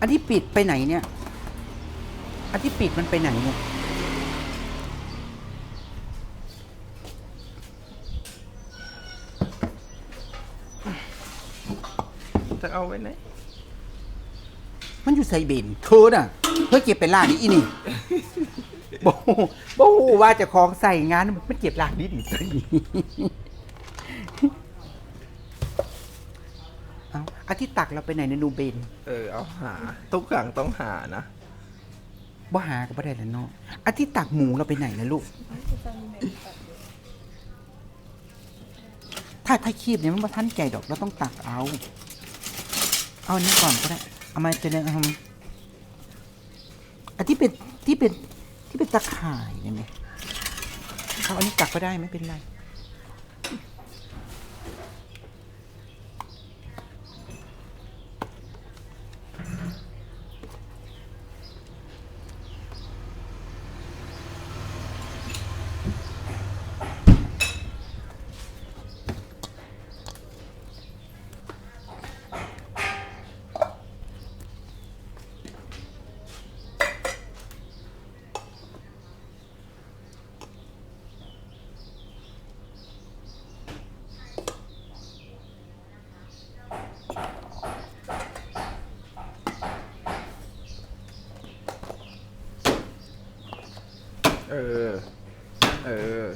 อันที่ปิดไปไหนเนี่ย อันที่ปิดมันไปไหนเนี่ย จะเอาไว้ไหน มันอยู่ใส่เบนเธอน่ะเธอเก็บไปลากนี่อีนี่บโหบโหว่าเจะของใส่งานมันเก็บลากนี่ดิ เอาอันที่ตักเราไปไหนในยนูเบนเออเอาหา ทุกอย่างต้องหานะบ่หาก็บ่ได้แล้วเนาะอันที่ตักหมูเราไปไหนนะลูก ถ้าถ้าคีบเนี่ยมันบ่ทันใจดอกเราต้องตักเอา เอาอันนี้ก่อนก็ได้ เอามาจะเนี่ยอืมอันที่เป็นที่เป็นที่เป็นตะข่ายเนี่ยไหมเอาอันนี้ตักก็ได้ไม่เป็นไร ออเออ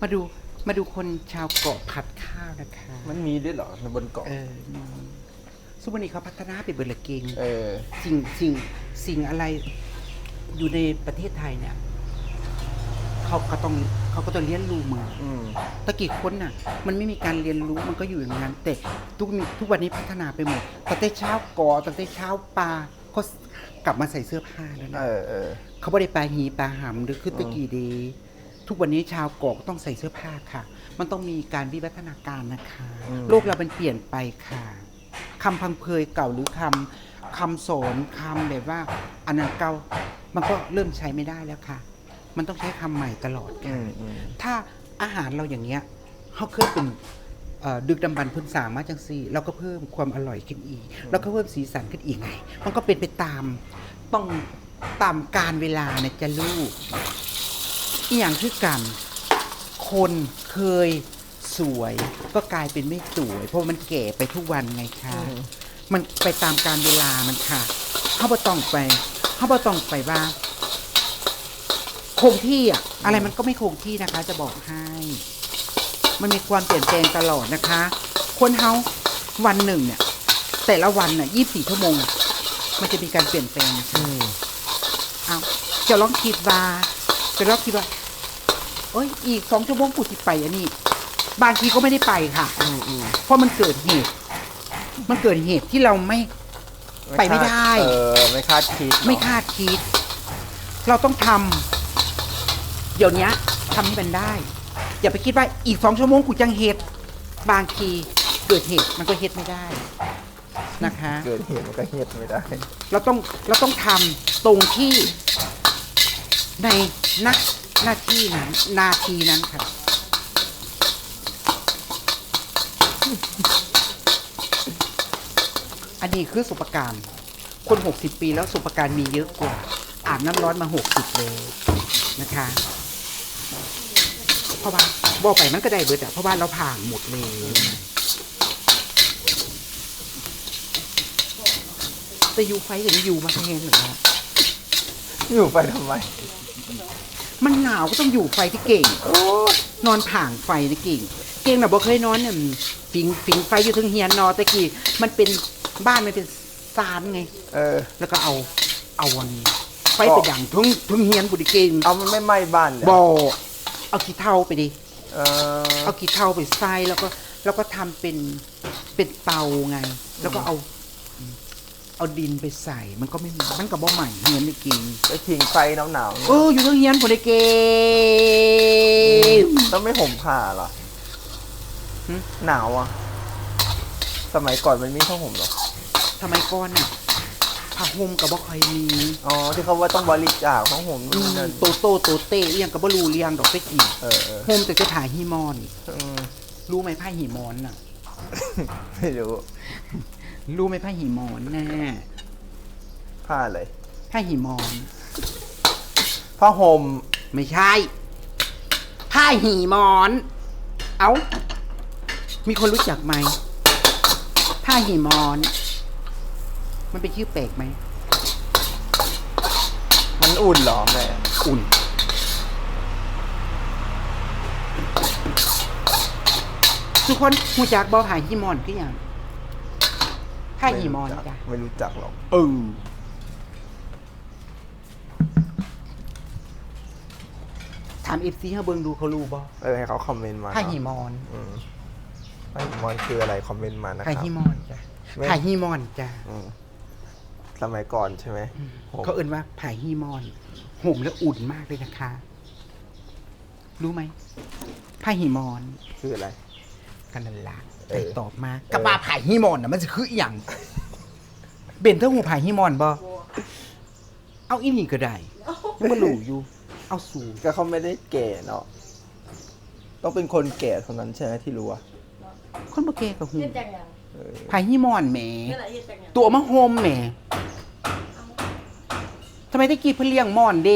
มาดูมาดูคนชาวเกาะผัดข้าวนะคะมันมีด้วยเหรอในบนเกาะเออมีซุปเปอร์นี้เขาพัฒนาไปเบอร์ละเกงเออ สิ่งสิ่งสิ่งอะไรอยู่ในประเทศไทยเนี่ยเขาก็ต้องเขาก็ต้องเรียนรู้มาอืม ตะกี้คนน่ะ มันไม่มีการเรียนรู้มันก็อยู่อย่างนั้นแต่ทุกมีทุกวันนี้พัฒนาไปหมดตั้งแต่เช้ากอตั้งแต่เช้าปลาเขากลับมาใส่เสื้อผ้าแล้วเอนะอเออ เขาไม่ได้ปลาหีปลาหำหรือขึ้นตะกี้ดี ทุกวันนี้ชาวเกาะก็ต้องใส่เสื้อผ้าค่ะ มันต้องมีการวิวัฒนาการนะคะ อืม โลกเรามันเปลี่ยนไปค่ะคำพังเพยเก่าหรือคำคำสอนคำแบบว่าอันนั้นเก่ามันก็เริ่มใช้ไม่ได้แล้วค่ะ มันต้องใช้คำใหม่ตลอดอืค่ะ มอืม ถ้าอาหารเราอย่างเงี้ยเขาเคยเป็นเอ่อดึกดำบรรพ์พื้นสามมาจังซี่เราก็เพิ่มความอร่อยขึ้นอีก แล้วก็เพิ่มสีสันขึ้นอีกไง มันก็เป็นไปตามต้องตามการเวลานะจะลูก อีอย่างคือกันคนเคยสวยก็กลายเป็นไม่สวย เพราะมันแก่ไปทุกวันไงคะอืมมันไปตามการเวลามันค่ะเขาบ่ต้องไปเขาบ่ต้องไปว่า คงที่อะอะไรมันก็ไม่คงที่นะคะ จะบอกให้ มันมีความเปลี่ยนแปลงตลอดนะคะ คนเฮาวันหนึ่งเนี่ย แต่ละวันน่ะยี่สี่ชั่วโมงอะมันจะมีการเปลี่ยนแปลงนะคะอืมเอาจะลองคิดว่าจะลองคิดว่า เอ้ยอีกสองชั่วโมงกูจะไปอันนี้ บางทีก็ไม่ได้ไปค่ะ อืมอืมเพราะมันเกิดเหตุ มันเกิดเหตุที่เราไม่ ไปไม่ได้ เออ ไม่คาดคิดเนอะไม่คาดคิด เราต้องทำเดี๋ยวนี้ทำให้มันได้ อย่าไปคิดว่าอีกสองชั่วโมงกูจังเหตุ บางทีเกิดเหตุมันก็เหตุไม่ได้นะคะ เกิดเหตุมันก็เฮ็ดไม่ได้ เราต้องเราต้องทำตรงที่ในนัก หน้าที่นั้นนาทีนั้นค่ะอันนี้คือสุปการ คนหกสิบปีแล้วสุปการมีเยอะกว่า อาบน้ำร้อนมาหกสิบเลยนะคะเพราะว่าบอกไปมันก็ได้เบิดอะเพราะว่าเราผ่านหมดเลยแต่ยูไฟกับยูมาแทนเหรออยู่ไปทำไม มันหนาวก็ต้องอยู่ไฟที่เก่งโอ้นอนผ่างไฟนะเก่ง เก่งน่ะบ่เคยนอนเนี่ยฟิงฟิงไฟอยู่เทึงเฮียนเนอตะกี้มันเป็นบ้านมันเป็นซานไง เออ แล้วก็เอาเอาวันไฟไปดังทึงทึงเฮียนบุดิเก่งเอามันไม่ไหม้บ้านเลยบ่เอาขี้เถ้าไปดิเออเอาขี้เถ้าไปใส่แล้วก็แล้วก็ทำเป็นเป็นเตาไง แล้วก็เอา เอาดินไปใส่ มันก็ไม่มันก็บ่ใหม่เฮียนไม่กินไปทิ้งไฟหนาวๆเนี่ยเอออยู่เทึงเฮียนบุดิเก่งต้องไม่ห่มผ้าเหรอหึหนาวอะ สมัยก่อนมันมีผ้าห่มเหรอทำไมก่อนน่ะผ้าห่มกับบ่ค่อยมีอ๋อที่เขาว่าต้องบริจาคผ้าห่มอืนู่นมนั่นโตโตโตเตเอียงกับบรูเรียงดอกไปกี่เออเออโฮมแต่จะถ่ายฮีมอนอืมรู้ไหมผ้าหีมอนน่ะ ไม่รู้ รู้ไหมผ้าหีมอนแน่ผ้าอะไร ผ้าหีมอนผ้าห่มไม่ใช่ ผ้าหีมอน เอามีคนรู้จักไหม ผ้าหีมอน มันเป็นชื่อแปลกไหม มันอุ่นเหรอแม่อุ่น ทุกคนหูจักบอผ้าหีมอนคืออย่าง ผ้าหีมอนไรู้จักจ้ะไม่รู้จักหรอกเออถามเอฟซีเขาเบิ่งดูเขารู้บ่เออให้เขาคอมเมนต์มาผ้าเนอะหีมอนอืมผ้าหิมอนคืออะไรคอมเมนต์มานะคผ้ารับหีมอนจ้ะไม่ผ้าหีมอนจ้ะอืมสมัยก่อนใช่ไหมผมเขาเอ่นว่าผ้าหีมอนห่มแล้วอุ่นมากเลยนะคะ รู้ไหมผ้าหีมอน คืออะไร กันนันละเอ ไก่อตอบมาเออกับว่าผ้าหีมอนน่ะมันจะคืออหย่างเบนเท่าหูผ้าหีมอนบ่เอาอีนี่ก็ได้มันหลูอยู่ เอาสูงก็เขาไม่ได้แก่เนาะต้องเป็นคนแก่เท่านั้นใช่ไหมที่รู้อะคนบ่แก่กับหูเฮ็ดจังหยังเออผ้าหีมอนแหมนี่แหละเฮ็ดจังหยังตัวมาโฮมแหมทำไมตะกี้เพิ่นเลี้ยงมอนเด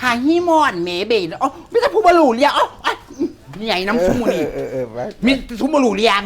พาฮีมอนแหมเบนอ๋อไม่ใช่ผู้บรรลุเลี้ยงอ๋อ นี่ใหญ่น้ำซุปมูนี่เออเออเออไปมีซุปมูรรลุเลี้ยง